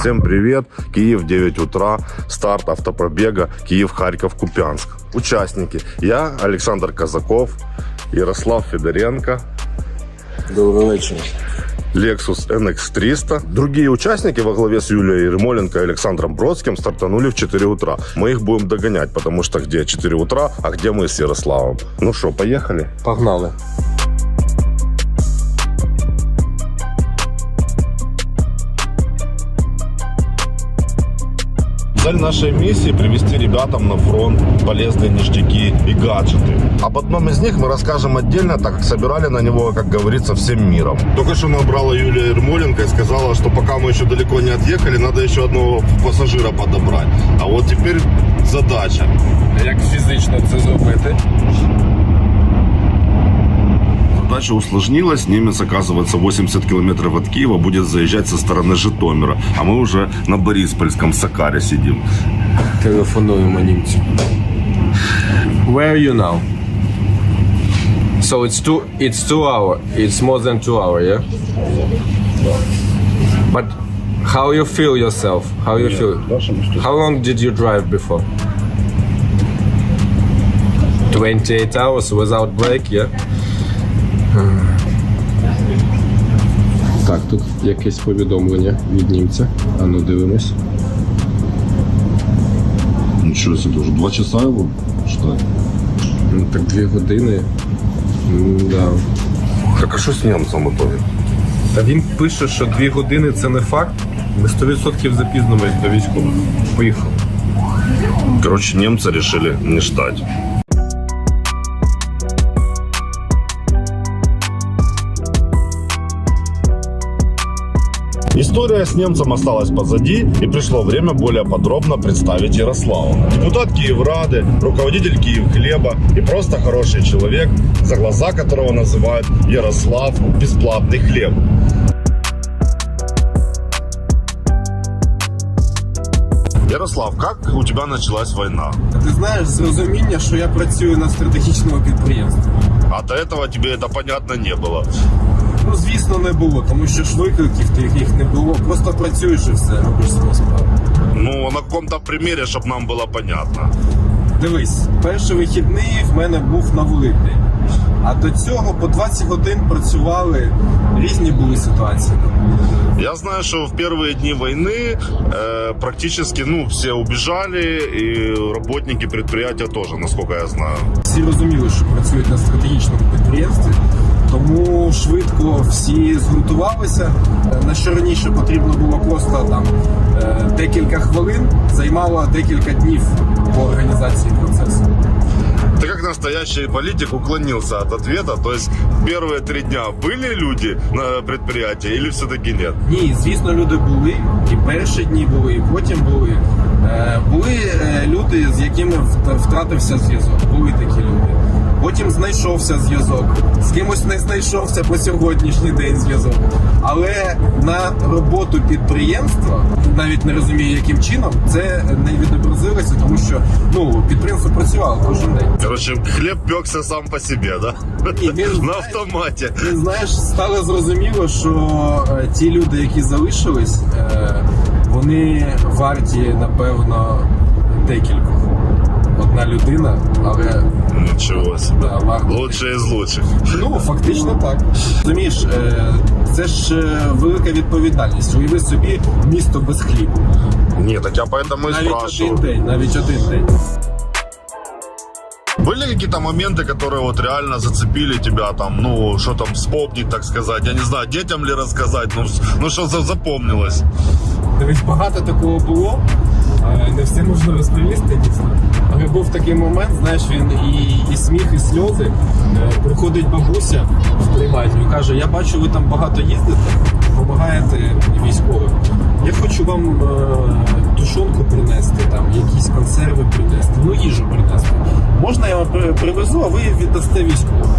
Всем привет! Киев 9 утра, старт автопробега Киев-Харьков-Купянск. Участники. Я, Александр Казаков, Ярослав Федоренко, Доброго вечора. Lexus NX 300. Другие участники во главе с Юлией Ермоленко и Александром Бродским стартанули в 4 утра. Мы их будем догонять, потому что где 4 утра, а где мы с Ярославом. Ну что, поехали? Погнали. Цель нашей миссии – привести ребятам на фронт полезные ништяки и гаджеты. Об одном из них мы расскажем отдельно, так как собирали на него, как говорится, всем миром. Только что набрала Юлия Ермоленко и сказала, что пока мы еще далеко не отъехали, надо еще одного пассажира подобрать. А вот теперь задача. Як фізично це зробити? Задача усложнилась. Немец, оказывается, 80 километров от Киева будет заезжать со стороны Житомира. А мы уже на Бориспольском Сакаре сидим. Телефонуємо німцю. Where are you now? So it's two it's two hour. It's more than two hour, yeah? But how you feel yourself? How you feel? How long did you drive before? 28 hours without break, yeah? Так, тут якесь повідомлення від німця. А ну дивимось. Ничего себе, уже два часа его ждать. Ну так дві години. Да. Так а что с немцем в итоге? Та він пише, що дві години це не факт. Ми 100% запізнимось до військових. Поїхав. Короче, немцы решили не ждать. История с немцем осталась позади, и пришло время более подробно представить Ярослава. Депутат Киеврады, руководитель Киев Хлеба и просто хороший человек, за глаза которого называют Ярослав Бесплатный хлеб. Ярослав, как у тебя началась война? Ти знаєш з розуміння, що я працюю на стратегічному підприємстві. А до этого тебе это понятно не было. Ну, звісно, не було, тому що ж викликів тих їх не було. Просто працюєш і все, робиш свою справу. Ну, на каком-то примере, чтобы нам было понятно. Дивись, перший вихідний в мене був на Великдень. А до цього по 20 годин працювали, різні були ситуації. Я знаю, что в первые дни войны э, практически, ну, все убежали, и работники предприятия тоже, насколько я знаю. Всі розуміли, що працюють на стратегічному підприємстві, тому швидко всі згуртувалися. Е, На що раніше потрібно було просто там е, декілька хвилин, займало декілька днів по організації процесу. Ты как настоящий политик уклонился от ответа, то есть первые три дня были люди на предприятии или все-таки нет? Ні, звісно, люди були, і перші дні були, і потім були. Е, були е, люди, з якими вт- втратився зв'язок. Були такі люди. Потім знайшовся зв'язок. З кимось не знайшовся по сьогоднішній день зв'язок. Але на роботу підприємства, навіть не розумію, яким чином, це не відобразилося, тому що ну підприємство працювало кожен день. Короче, хлеб пекся сам по себе, да? І він, На знаєш, автомате. І знаєш, стало зрозуміло, що е, ті люди, які залишились, е, вони варті, напевно, декількох. Одна людина, але Ничего себе. да, варта. Лучшие из лучших. Ну, фактично так. Розумієш, е, це ж е, велика відповідальність. Уяви собі місто без хлібу. Нет, так я поэтому и Навіть спрашиваю. один день, навіть один день. Были какие-то моменты, которые вот реально зацепили тебя там, ну, что там вспомнить, так сказать, я не знаю, детям ли рассказать, ну, с- ну что за запомнилось? Дивись, багато такого було. е, Не все можна розповісти, дійсно. Але був такий момент, знаєш, він і, і сміх, і сльози. Е, Приходить бабуся в приймальню і каже: Я бачу, ви там багато їздите, допомагаєте військовим. Я хочу вам е, тушонку принести, там якісь консерви принести, ну їжу принести. Можна я вам привезу, а ви віддасте військовим.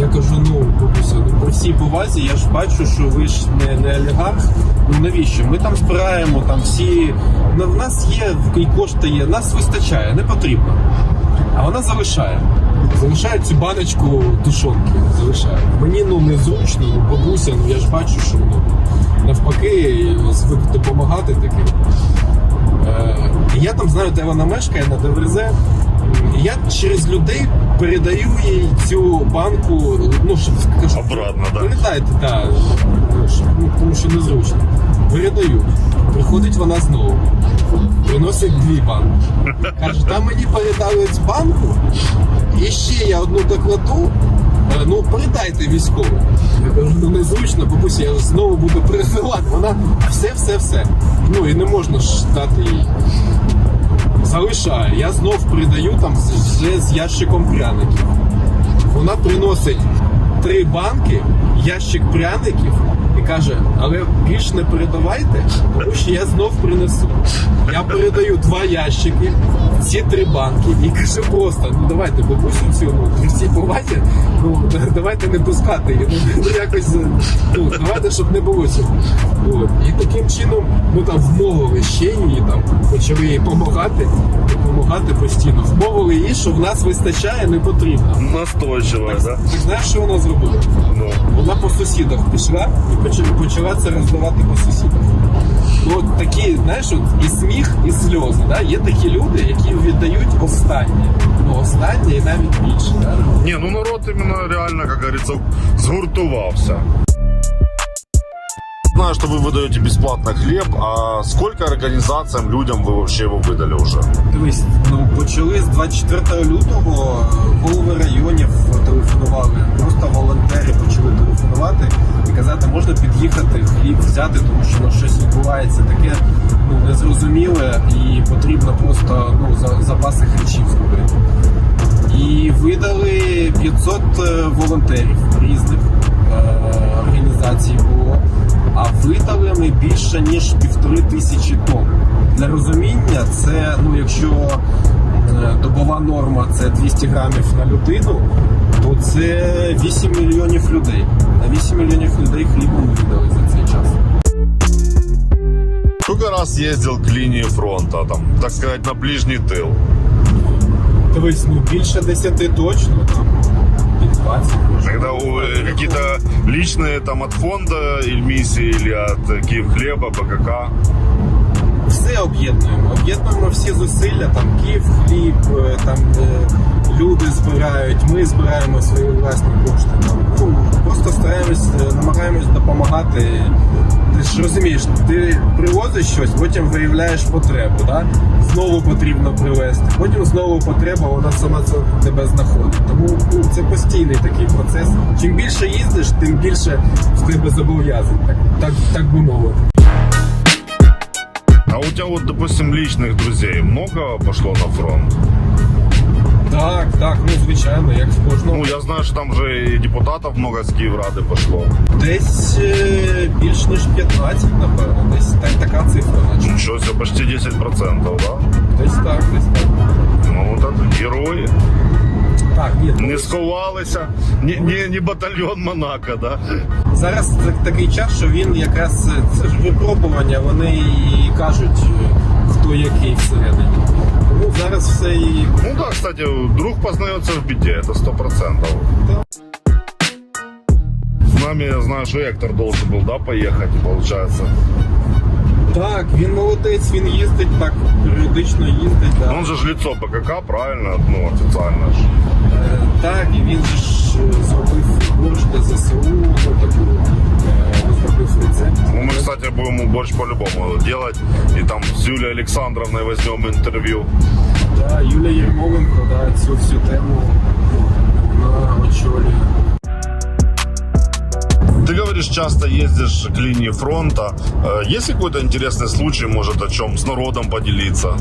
Я кажу, ну бабуся, ну при всій повазі, я ж бачу, що ви ж не, не олігарх. Ну навіщо? Ми там збираємо там всі. Ну, в нас є і кошти є, нас вистачає, не потрібно. А вона залишає. залишають цю баночку тушонки. Залишають. Мені ну незручно, ну бабуся, ну я ж бачу, що ну, навпаки звик допомагати таким. Е, я там знаю, де вона мешкає на ДВРЗ. Я через людей передаю їй цю банку, ну щоб кажу, Обратно, да? передайте, так, ну, тому що незручно. Передаю. Приходить вона знову. Приносить дві банки. Каже, там мені передали цю банку, і ще я одну докладу. Е, Ну, передайте військовим. Я кажу, ну незручно, бабуся, я знову буду передавати. Вона все, все, все. Ну і не можна ж дати їй. Залишаю. Я знов придаю там вже з ящиком пряників. Вона приносить три банки, ящик пряників і каже, але більш не передавайте, тому що я знов принесу. Я передаю два ящики, ці три банки, і кажу просто: ну давайте бабусю цю, ну при всій повазі, ну давайте не пускати її. Ну якось ну, давайте, щоб не було цього. От. І таким чином ми там вмовили ще її там, почали їй допомагати, допомагати постійно. Вмовили її, що в нас вистачає, не потрібно. Настойчивая, да? Так знаєш, що вона зробила? Ну. Вона по сусідах пішла і почала, це роздавати по сусідах. От такі, знаєш, от і сміх, і сльози. Да? Є такі люди, які віддають останнє. Ну, останнє і навіть більше. Да? Ні, ну народ іменно реально, як говориться, сгуртувался. Знаю, что вы выдаете бесплатно хлеб, а сколько организациям, людям вы вообще его выдали уже? Дивись, ну почали з 24 лютого голови районів телефонували. Просто волонтери почали телефонувати і казати, можна під'їхати, хліб взяти, тому що ну, щось відбувається таке ну, незрозуміле і потрібно просто ну, за- запаси харчів зробити. І видали 500 е, волонтерів різних е, організацій було. А видали ми більше ніж півтори тисячі тонн. Для розуміння, це ну, якщо е, добова норма це 200 грамів на людину, то це 8 мільйонів людей. На 8 мільйонів людей хлібу ми видали за цей час. Сколько раз ездил к линии фронта, там, так сказать, на ближний тыл? Дивись, ну більше 10 точно, там під 20 може. Когда у- э, какие-то личные там от фонда или миссии, или от э, Киев хлеба, БКК. все об'єднуємо. Об'єднуємо всі зусилля, там Київ, хліб, е, там е, люди збирають, ми збираємо свої власні кошти. Там, ну, просто стараємось, е, намагаємось допомагати. Ж розумієш, ти привозиш щось, потім виявляєш потребу. Да? Знову потрібно привезти, потім знову потреба, вона сама це тебе знаходить. Тому ну, це постійний такий процес. Чим більше їздиш, тим більше в тебе зобов'язань, так, так, так би мовити. А у тебя вот, допустим, личных друзей много пошло на фронт? Так, так, ну звичайно, як в кожному. Ну, я знаю, что там же и депутатов много с Киеврады пошло. Десь е, більш ніж 15, напевно. Десь так, така цифра, наче. Ничего себе, почти 10%, да? Десь так, десь так. Ну, это герої. Так, ні, ну, Не сховалися, не, не, не батальйон Монако, да? зараз так- такий час, що він якраз це ж випробування, вони і кажуть, е, хто який всередині. Тому зараз все і Ну да, кстати, друг познается в беде, это сто процентов. С нами, я знаю, что Эктор должен был, да, поехать, получается. так, він молодець, він їздить так, періодично їздить. Да. Он же ж лицо БКК, правильно, ну, официально же. Е, Так, і він же ж е, зробив борщ для ЗСУ, Ну, мы, кстати, будем борщ по-любому делать. И там с Юлией Александровной возьмем интервью. Да, Юлія Єрмоленко, да, цю всю тему вона очолює. Ты говоришь, часто ездишь к линии фронта. Э, Есть ли какой-то интересный случай, может, о чем с народом поделиться?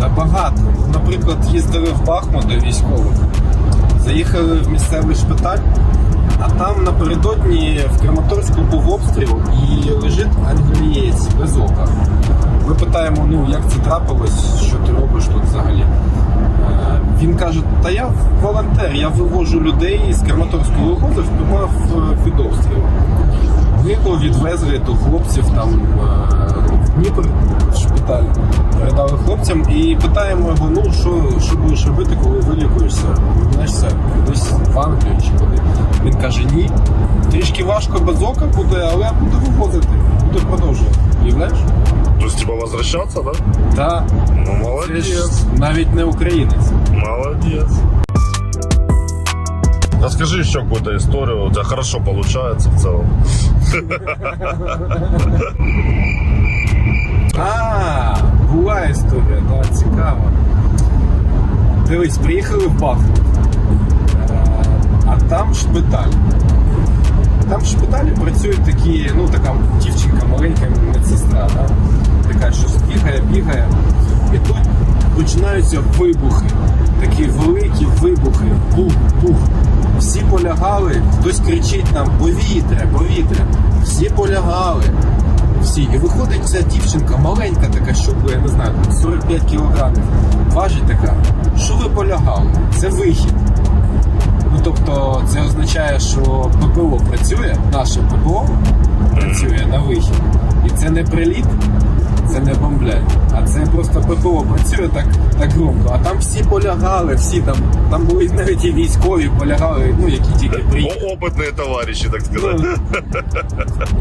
Та багато. Наприклад, їздили в Бахмут до військових, заїхали в місцевий шпиталь, А там напередодні в Краматорську був обстріл і лежить англієць без ока. Ми питаємо, ну як це трапилось, що ти робиш тут взагалі? Е, Він каже, та я волонтер, я вивожу людей з Краматорського вивозив, попав е, під обстріл. Ми його відвезли до хлопців там е, в Дніпр, шпиталь. Передали хлопцям і питаємо його, ну що, що будеш робити, коли вилікуєшся, повернешся кудись в Англію чи куди. Він каже, ні. Трішки важко без ока буде, але буду вивозити, буду продовжувати. Уявляєш? То есть, типа, возвращаться, да? Да. Ну, молодець. молодец. навіть не українець. Молодец. Расскажи еще какую-то историю. У тебя хорошо получается в целом. А, була історія, так, цікава. Дивись, приїхали в Бахмут, а там шпиталь. Там в шпиталі працюють такі, ну така дівчинка, маленька медсестра, да? така щось бігає, бігає. І тут починаються вибухи. Такі великі вибухи. Бух, бух. Всі полягали, хтось кричить нам повітря, повітря. Всі полягали. Всі. І виходить ця дівчинка, маленька така, щупла, я не знаю, 45 кілограмів. Важить така, що ви полягали? Це вихід. Ну тобто це означає, що ППО працює, наше ППО працює на вихід. І це не приліт, це не бомблять, а це просто ППО працює так, так громко. А там всі полягали, всі там, там були навіть і військові полягали, ну які тільки приїхали. О, опытные товарищи, так. Ну,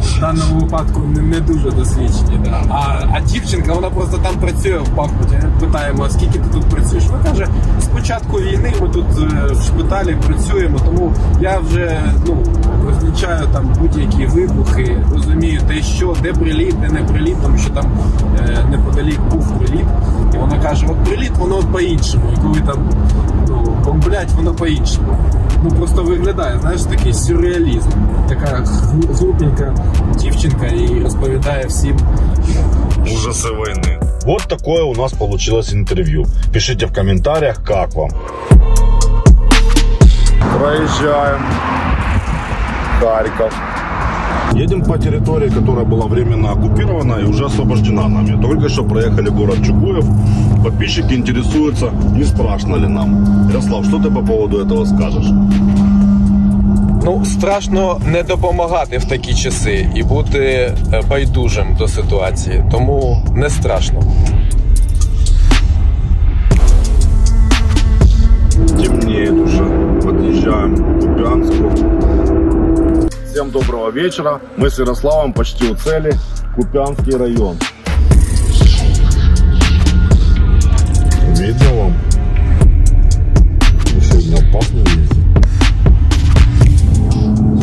в даному випадку не, не дуже досвідчені. Да. А, а дівчинка, вона просто там працює в Бахмуті. Питаємо, а скільки ти тут працюєш? Вона каже, з початку війни ми тут е, в шпиталі працюємо, тому я вже ну, розлічаю там будь-які вибухи, розумію, де що, де приліт, де не приліт, тому що там е, неподалік був приліт. І вона каже, от приліт, воно по-іншому. І коли там ну, бомблять, воно по-іншому. Ну просто виглядає, знаєш, такий сюрреалізм. Така глупенька дівчинка і розповідає всім. Ужасы войны. Вот такое у нас получилось интервью. Пишите в комментариях, как вам. Проезжаем. Харьков. Едем по территории, которая была временно оккупирована и уже освобождена нами. Только что проехали город Чугуев. Подписчики интересуются, не страшно ли нам. Ярослав, что ты по поводу этого скажешь? Ну, страшно не допомагати в такі часи і бути е, байдужим до ситуації. Тому не страшно. Темнеет уже. Подъезжаем к Купянску. Всем доброго вечера. Мы с Ярославом почти у цели. Купянский район. Видно вам? Еще не опасно ездить.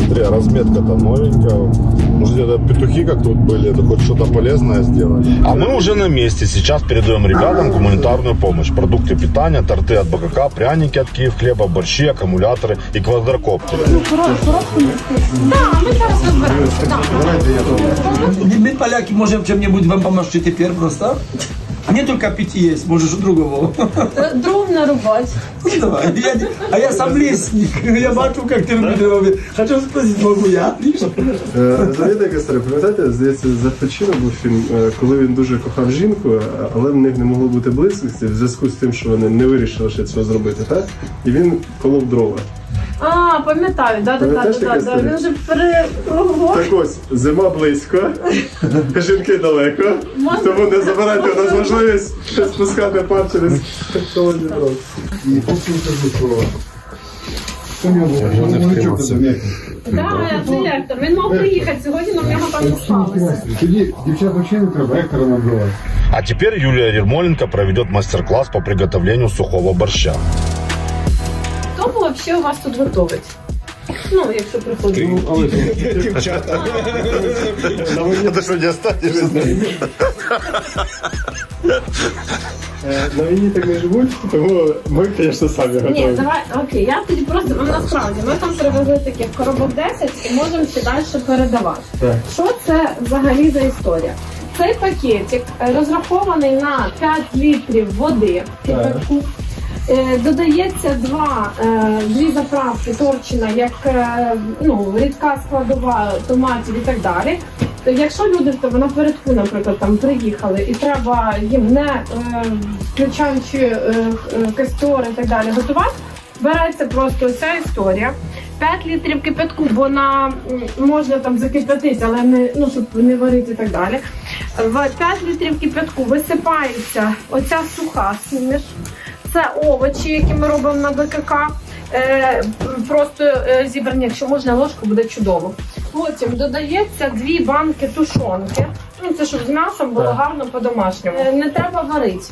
Смотри, а разметка-то новенькая. Может, это петухи как тут были, это хоть что-то полезное сделали. А мы уже на месте. Сейчас передаем ребятам гуманитарную помощь. Продукты питания, торты от БКК, пряники от Киев хлеба, борщи, аккумуляторы и квадрокоптеры. Мы, поляки, можем чем-нибудь вам помочь теперь просто? Мне только пяти есть, можешь у другого. Дров нарубать. Ну, давай. Я, а я сам лесник. Я бачу, как ты выглядел. Хочу спросить, могу я? Е, Знаєте. Пам'ятаєте, здається, за Пачино був фільм, е, коли він дуже кохав жінку, але в них не могло бути близькості в зв'язку з тим, що вони не вирішили ще цього зробити, так? І він колов дрова. А, пам'ятаю, да, да, да, Пам'ятаєш, да, яка да, історія? Він же пере... Ого. Так ось, зима близько, жінки далеко, Можна- тому не забирайте у нас можливість спускати пар через холодні дрова. І потім кажу про... Да, директор. Він мав приїхати сьогодні, але в нього там не сталося. Тоді дівчат взагалі не треба, як набивати. А теперь Юлия Ермоленко проведет мастер-класс по приготовлению сухого борща. Взагалі у вас тут готовить? Ну, якщо приходить. Ты что, не останешься? Е, На війні так не живуть, тому ми, звісно, самі Ні, давай, окей, я тоді просто, ну насправді, ми там привезли таких коробок 10 і можемо ще далі передавати. Так. Що це взагалі за історія? Цей пакетик розрахований на 5 літрів води кипятку. Е, Додається два, е, дві заправки торчина, як е, ну, рідка складова томатів і так далі. То якщо люди тебе напередку, наприклад, там приїхали і треба їм не включаючи костер і так далі готувати, береться просто ця історія. 5 літрів кипятку, бо на можна там закипятити, але не ну щоб не варити і так далі. В 5 літрів кипятку висипається оця суха суміш. Це овочі, які ми робимо на БКК. Е, просто е, зібрані, якщо можна ложку, буде чудово. Потім додається дві банки тушонки. Ну, це щоб з м'ясом було гарно по-домашньому. Е, не треба варити.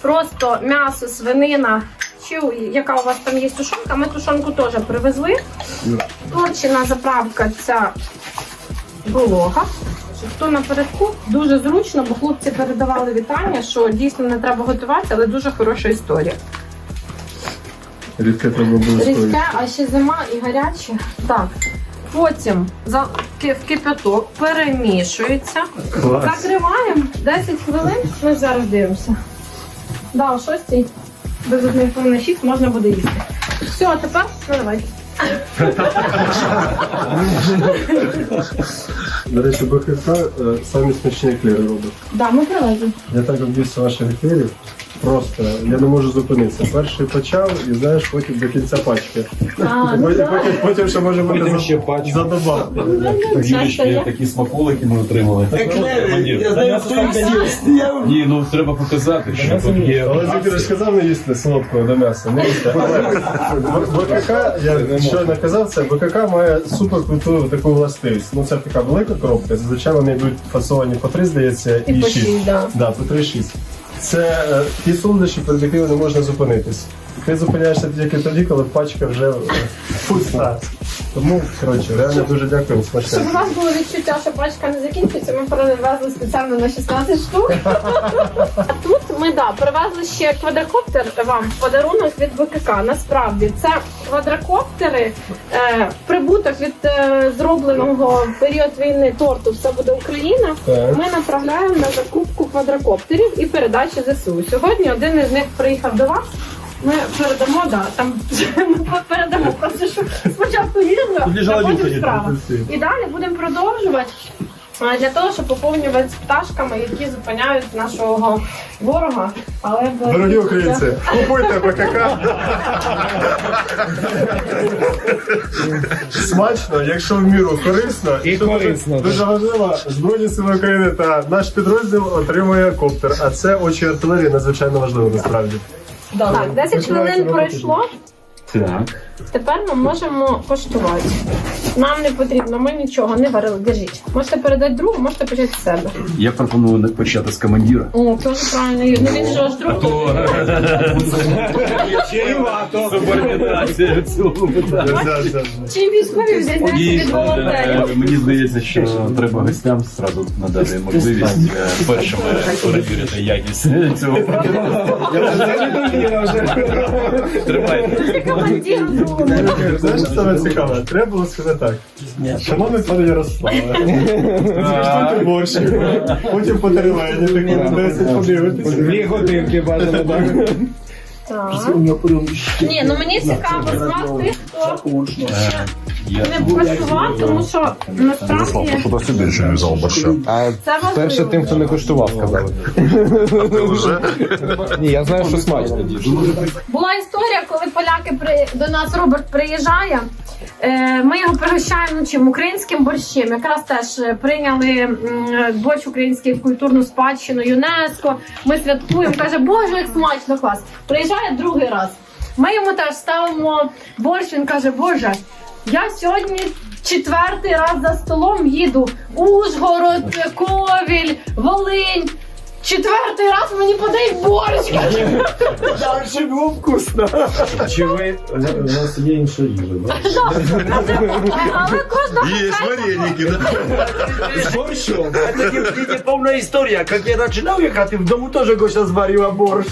Просто м'ясо, свинина, чи яка у вас там є тушонка, ми тушонку теж привезли. Точена заправка ця волога. Хто напередку дуже зручно, бо хлопці передавали вітання, що дійсно не треба готувати, але дуже хороша історія. Рідке треба обов'язково. Різке, а ще зима і гаряче. Так. Потім за ки- в кипяток перемішується. Клас. Закриваємо 10 хвилин. Ми зараз дивимося. Да, о 6 без однієї хвилини 6 можна буде їсти. Все, а тепер наливай. До речі, БКК е, самі смачні еклери робить. Да, ми привезли. Я так обдівся ваших еклерів. Просто я не можу зупинитися. Перший почав і знаєш, потім до кінця пачки. А, ну Потім, потім, потім ще може бути Потім за, ще пачку. задобавки. Щастя є. такі смаколики ми отримали. Я знаю, хто їх з'їсть. Ні, ну треба показати, що тут є. Але Вікторович сказав не їсти солодкого до м'яса. Не їсти. БКК, я щойно казав, це БКК має супер круту таку властивість. Ну це така велика коробка. Зазвичай вони йдуть фасовані по 3, здається, І і по 6. шість, да. Да, по 3-6. Це е, ті що перед якими не можна зупинитись. Ти зупиняєшся тільки тоді, коли пачка вже е, пуста. Тому, коротше, реально дуже дякую, Щоб у вас було відчуття, що пачка не закінчується, ми привезли спеціально на 16 штук. А тут ми да, привезли ще квадрокоптер вам в подарунок від БКК. Насправді це квадрокоптери, е, прибуток від е, зробленого в період війни торту все буде Україна. Ми направляємо на закупку квадрокоптерів і передачі ЗСУ. Сьогодні один із них приїхав до вас. Ми передамо, да, там ми передамо просто що спочатку їздили, а потім справа. І далі будемо продовжувати. Для того, щоб поповнювати пташками, які зупиняють нашого ворога. Але Дорогі українці, купуйте БКК. Смачно, якщо в міру корисно. І корисно, Дуже, дуже важливо, Збройні сили України та наш підрозділ отримує коптер. А це очі артилерії надзвичайно важливо насправді. Так, 10 хвилин пройшло. Так. Тепер ми можемо коштувати. Нам не потрібно, ми нічого не варили. Держіть. Можете передати другу, можете почати з себе. Я пропоную почати з командира. О, теж правильно. Ну він же аж друг. Субординація в. Чим військові взяти від волонтерів? Е, Мені здається, що треба гостям зразу надати можливість е, першими перевірити якість цього продукту. Тримайте. Знаєш, що саме цікаве? Треба було сказати так. Шановний пане Ярославе, зрештуйте борщів, потім по так такі 10 подивитися. Дві годинки бажано, так? Так. Ні, ну мені цікаво з вас тих, хто не покуштував, тому що насправді Что-то себе еще не взял борща. А це перше важливо. тим, хто не куштував, сказали. Ні, я знаю, що смачно. Була історія, коли поляки при до нас Роберт приїжджає. Е, ми його пригощаємо чим українським борщем. Якраз теж е, прийняли м, борщ український в культурну спадщину ЮНЕСКо. Ми святкуємо. Каже, Боже, як смачно клас. Приїжджає другий раз. Ми йому теж ставимо борщ. Він каже, Боже, я сьогодні. Четвертий раз за столом їду Ужгород, Ковіль, Волинь. Четвертий раз мені подають борщ. Дальше було вкусно. Чи ви У нас є інша їжа? Але кожна Есть вареники, да? З борщом. Не, не повна історія. Як я починав їхати, в дому теж Гося зварила борщ.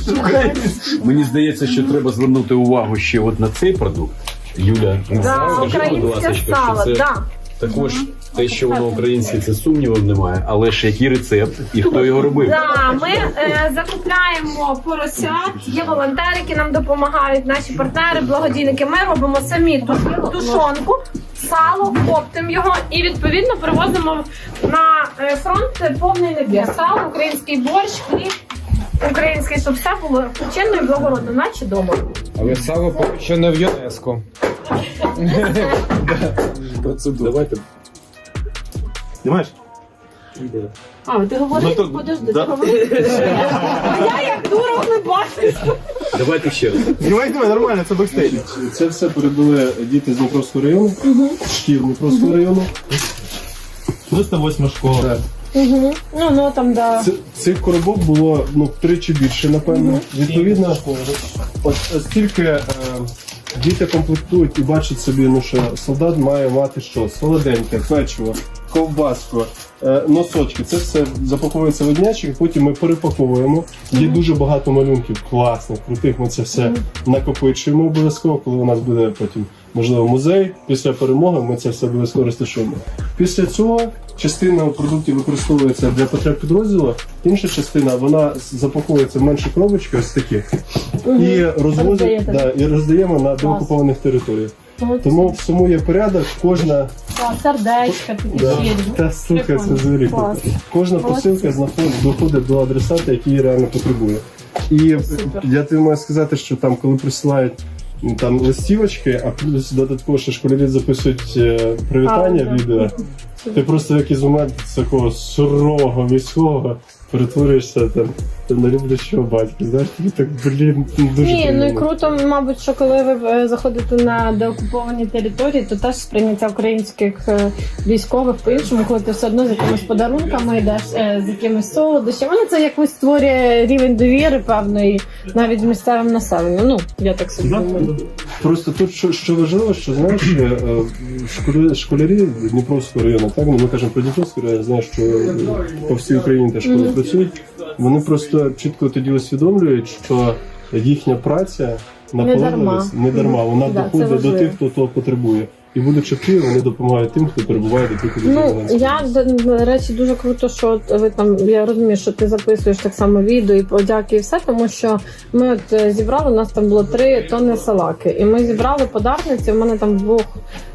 Мені здається, що треба звернути увагу ще от на цей продукт. Юля, Да, скажи, будь ласка, сало, що це да. також те, що воно українське, це сумнівів немає. Але ж який рецепт і хто його робив? Да, ми е, закупляємо поросят, є волонтери, які нам допомагають, наші партнери, благодійники. Ми робимо самі ту- тушонку, сало, коптимо його і відповідно привозимо на е, фронт повний набір. Сало, український борщ, хліб, український, щоб все було чинно і благородно, наче дома. Але сало поки що не в ЮНЕСКО. Процедура. Давайте. Знімаєш? А, ти говориш, Ну, то- подожди, да. ти говориш. А я як дура не бачу. Давайте ще раз. Знімай, знімай, нормально, це бекстейдж. Це все передали діти з Дніпровського району, шкіл Дніпровського району. 308 школа. Угу. Ну, ну там, да. Ц- Цих коробок було ну, втричі більше, напевно. Відповідно, от стільки е, діти комплектують і бачать собі, ну що солдат має мати що? Солоденьке, печиво, ковбаску, е, носочки. Це все запаковується в однячик, потім ми перепаковуємо. Є дуже багато малюнків, класних, крутих. Ми це все накопичуємо обов'язково, коли у нас буде потім. Можливо, музей після перемоги ми це все обов'язково розташуємо. Після цього частина продуктів використовується для потреб підрозділу, інша частина вона запаковується в менші коробочки, ось такі, і розвозять да, і роздаємо на деокупованих територіях. Тому в цьому є порядок, кожна Да, сердечка, такі да, та сука, це. Кожна Молодці. посилка знаходить доходить до адресата, який її реально потребує. І Супер. я тобі можу сказати, що там, коли присилають там листівочки, а плюс додатково ще школярі записують е, привітання А, да. відео. Ти просто як із момент такого сурового військового перетворюєшся там, там на люблячого батька. Знаєш, тобі так блін дуже Ні, ну і круто, мабуть, що коли ви е, заходите на деокуповані території, то теж сприйняття українських е, військових по-іншому, коли ти все одно з якимись подарунками йдеш, е, з якимись солодощами. Ну, це якось створює рівень довіри певної навіть місцевим населенням. Ну, я так собі думаю. Просто тут що, що важливо, що знаєш, школярі, школярі Дніпровського району, так ну, ми кажемо про Дніпровський район, знаєш, що е, по всій Україні теж школи працюють. Вони просто чітко тоді усвідомлюють, що їхня праця наполегливість не дарма. Вона доходить до тих, хто того потребує. І будучи в Києві, вони допомагають тим, хто перебуває до тих Ну я до речі дуже круто, що ви там. Я розумію, що ти записуєш так само відео і подяки, і все, тому що ми от е, зібрали. У нас там було три тонни салаки, і ми зібрали подарниці. У мене там в двох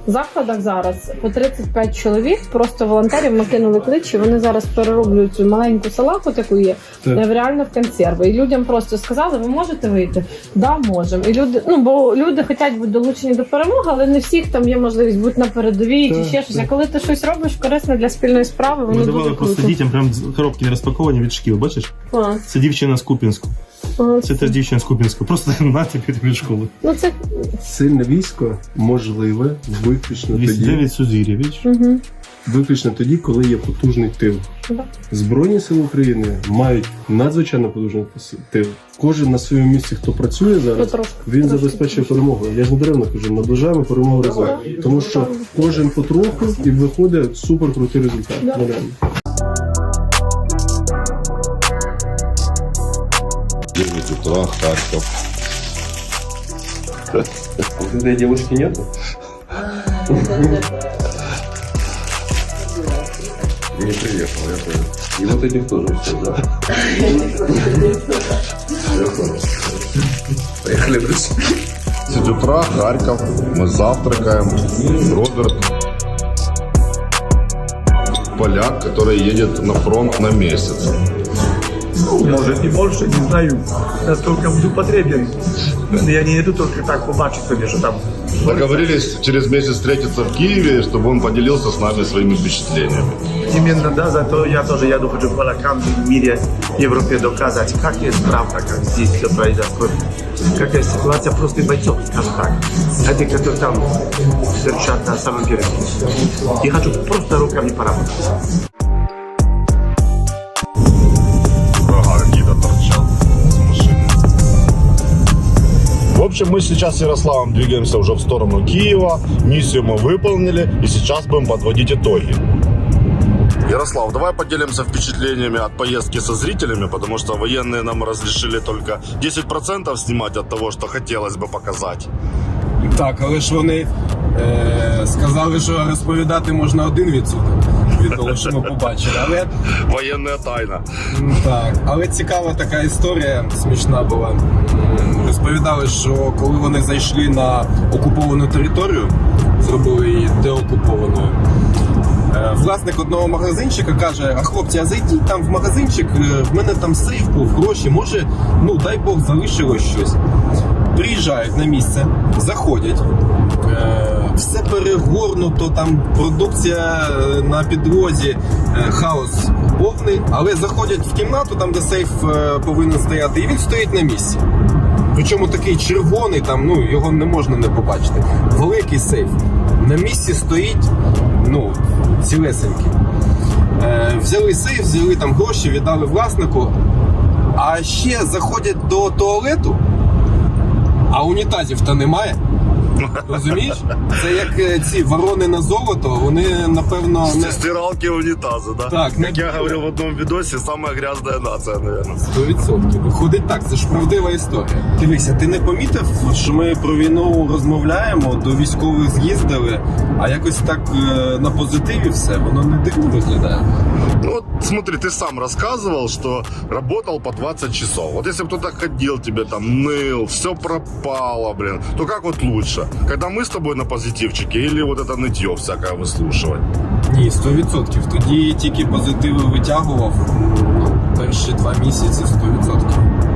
закладах зараз по 35 чоловік. Просто волонтерів ми кинули клич, і вони зараз перероблюють цю маленьку салаку, таку є Так. е, реально в консерви. І людям просто сказали, ви можете вийти? Да, можемо. І люди, ну бо люди хочуть бути долучені до перемоги, але не всіх там є можливість бути на передовій чи ще щось. А коли ти щось робиш корисне для спільної справи, воно Ми дуже давали просто круто. дітям прям з- коробки не розпаковані від шкіл, бачиш? А. Це дівчина з Купінську. Це теж дівчина з Купінську. Просто на тобі від школи. Ну це Сильне військо можливе виключно тоді, 209 Сузірєвич. угу. виключно тоді, коли є потужний тил. Да. Збройні сили України мають надзвичайно потужний пос- тил. Кожен на своєму місці, хто працює зараз, Потрошки, він трошки. забезпечує перемогу. Я ж не даремно кажу, наближаємо перемогу разом. Тому що кожен потроху і виходить супер крутий результат. Да. Ну, реально. 9 утра, Харьков. У этой девушки нету? Не приехал, я понял. И вот этих тоже все, да? Я понял. Поехали дальше. 10 утра, Харьков. Мы завтракаем. Роберт. Поляк, который едет на фронт на месяц. Может и больше, не знаю, насколько буду потребен. Я не иду только так побачить себе, что там. Договорились через месяц встретиться в Киеве, чтобы он поделился с нами своими впечатлениями. Именно, да, зато я тоже еду, хочу полякам в мире, Европе доказать, как есть правда, как здесь все произошло. Какая ситуация просто бойцов, скажем так. А те, которые там стучат на самом деле. Я хочу просто руками поработать. общем, мы сейчас с Ярославом двигаемся уже в сторону Киева. Миссию мы выполнили и сейчас будем подводить итоги. Ярослав, давай поделимся впечатлениями от поездки со зрителями, потому что военные нам разрешили только 10% снимать от того, что хотелось бы показать. Так, але ж вони е, сказали, що розповідати можна один відсоток від того, що ми побачили. Але Военная тайна. Так, але цікава така історія, смішна була. Розповідали, що коли вони зайшли на окуповану територію, зробили її деокупованою. е, Власник одного магазинчика каже: А хлопці, а зайдіть там в магазинчик, е, в мене там сейф був, гроші, може, ну дай Бог залишилось щось. приїжджають на місце, заходять. Все перегорнуто, там продукція е, на підлозі, е, хаос повний, але заходять в кімнату, там де сейф е, повинен стояти, і він стоїть на місці. Причому такий червоний, там ну його не можна не побачити. Великий сейф. На місці стоїть, ну, цілесенький. Е, взяли сейф, взяли там гроші, віддали власнику. А ще заходять до туалету, а унітазів то немає. Розумієш? Це як е, ці ворони на золото, вони напевно не Стиралки унитаза, да? Так, как не- я говорил в одном видосе, самая грязная нация, наверное. 100%. Виходить так, це ж правдива історія. Дивися, ти не помітив, що ми про війну розмовляємо, до військових з'їздили, а якось так е, на позитиві все, воно не дивно виглядає. Ну вот смотри, ты сам рассказывал, что работал по 20 часов. Вот если бы кто-то ходил тебе там, ныл, все пропало, блин, то как вот лучше? Когда мы с тобой на позитивчике или вот это нытье всякое выслушивать? Ні, 100%. Тоді тільки позитиви витягував ну, перші два місяці 100%.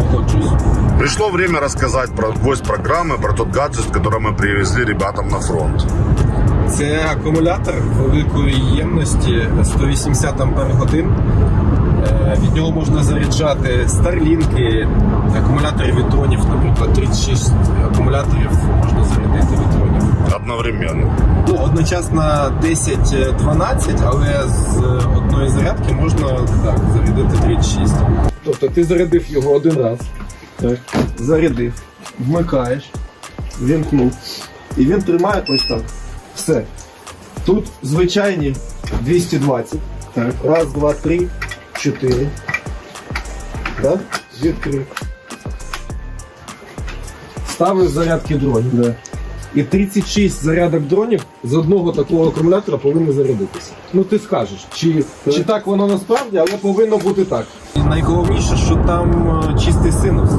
Погоджуюсь. Пришло время рассказать про гвоздь программы, про тот гаджет, который мы привезли ребятам на фронт. Це акумулятор великої ємності 180 ампер годин. Е, Від нього можна заряджати старлінки, акумулятори від дронів, наприклад, 36 акумуляторів можна зарядити від дронів. Одновременно. Ну, одночасно 10-12, але з одної зарядки можна так, зарядити 36. Тобто ти зарядив його один раз, Так. зарядив, вмикаєш, вімкнув. І він тримає ось так. Все. Тут звичайні 220. Так. Раз, два, три, чотири. Так? Відкрив. Ставиш зарядки дронів. Да. І 36 зарядок дронів з одного такого акумулятора повинні зарядитися. Ну ти скажеш, чи, чи так воно насправді, але повинно бути так. І найголовніше, що там е, чистий синус.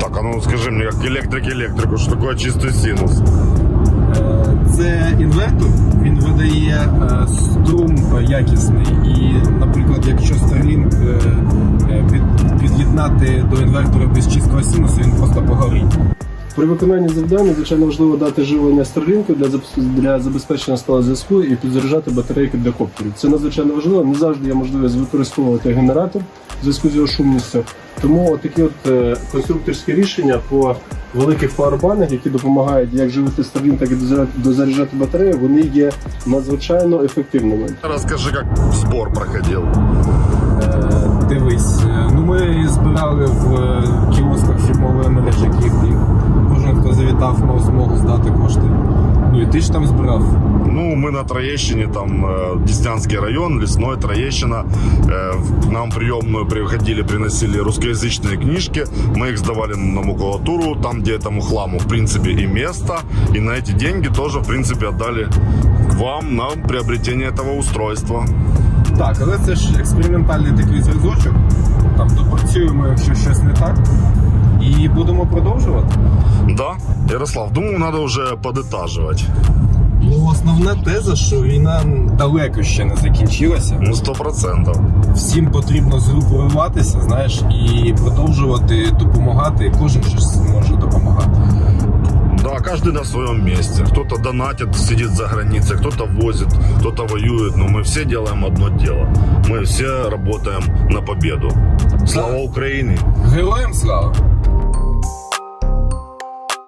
Так, а ну скажи мне, как электрик электрику, что такое чистый синус? Це інвертор, він видає е, струм якісний. І, наприклад, якщо Starlink е, е, під- під'єднати до інвертора без чистого синусу, він просто погорить. При виконанні завдання, звичайно, важливо дати живлення Starlink для, для забезпечення сталого зв'язку і підзаряджати батарейки для коптерів. Це надзвичайно важливо. Не завжди є можливість використовувати генератор в зв'язку з його шумністю. Тому такі от е, конструкторські рішення по великих пауербанах, які допомагають як живити Starlink, так і дозаряд- дозаряджати батарею, вони є надзвичайно ефективними. Расскажи, как сбор проходил. Е, Дивись, е, ну ми збирали в кіосках фірмової мережі Київ. Кожен, хто завітав, мав змогу здати кошти. Ну і ти ж там збирав. Ну, мы на Троещине, там э, Деснянский район, Лесной, Троещина. Э, в- к нам в приемную приходили, приносили русскоязычные книжки. Мы их сдавали на макулатуру, там, где этому хламу, в принципе, и место. И на эти деньги тоже, в принципе, отдали к вам на приобретение этого устройства. Так, але це ж експериментальний такий зразочок. Там допрацюємо, якщо щось не так. І будемо продовжувати. Да, Ярослав, думаю, надо уже подытаживать. Ну, основна теза, що війна далеко ще не закінчилася. Ну, сто процентов. Всім потрібно згрупуватися, знаєш, і продовжувати допомагати. Кожен щось може допомагати. Да, каждый на своем месте. Кто-то донатит, сидит за границей, кто-то возит, кто-то воюет. Но мы все делаем одно дело. Мы все работаем на победу. Слава Украине! Героям слава!